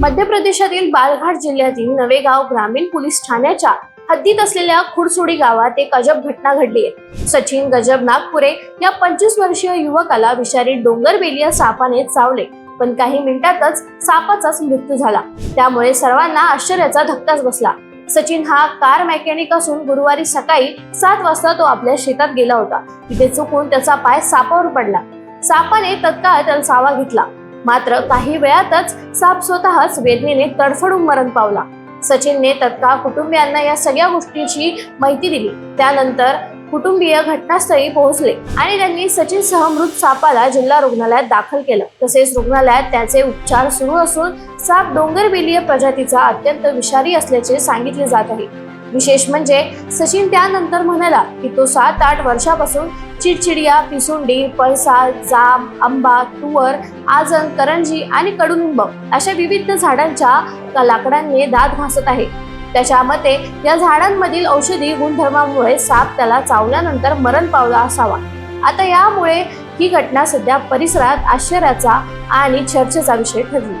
मध्य प्रदेशातील बालघाट जिल्ह्यातील नवेगाव ग्रामीण पोलीस ठाण्याच्या हद्दीत असलेल्या खुडसुडी गावात एक अजब घटना घडली आहे. सचिन गजब नागपुरे या पंचवीस वर्षीय युवकाला विषारी डोंगरबेलिया सापाने चावले पण काही मिनिटातच सापाचाच मृत्यू झाला. त्यामुळे सर्वांना आश्चर्याचा धक्काच बसला. सचिन हा कार मेकॅनिक असून गुरुवारी सकाळी सात वाजता तो आपल्या शेतात गेला होता. तिथे चुकून त्याचा पाय सापावर पडला. सापाने तत्काळ त्याला सावा घेतला. मात्र काही वेळातच साप स्वतःच वेदनेने तडफडून मरण पावला. सचिनने तत्काळ कुटुंबियांना या सगळ्या गोष्टीची माहिती दिली. त्यानंतर कुटुंबीय घटनास्थळी पोहोचले आणि त्यांनी सचिन सह मृत सापाला जिल्हा रुग्णालयात दाखल केलं. तसेच रुग्णालयात त्याचे उपचार सुरू असून साप डोंगरबेलीय प्रजातीचा अत्यंत विषारी असल्याचे सांगितले जात आहे. विशेष म्हणजे सचिन त्यानंतर म्हणाला की तो सात आठ वर्षापासून चिडचिडिया पिसुंडी पळसा जाम आंबा तुवर आजन करंजी आणि कडुलिंब अशा विविध झाडांच्या लाकडांनी दात घासत आहे. त्याच्या मते या झाडांमधील औषधी गुणधर्मामुळे साप त्याला चावल्यानंतर मरण पावला असावा. आता यामुळे ही घटना सध्या परिसरात आश्चर्याचा आणि चर्चेचा विषय ठरली.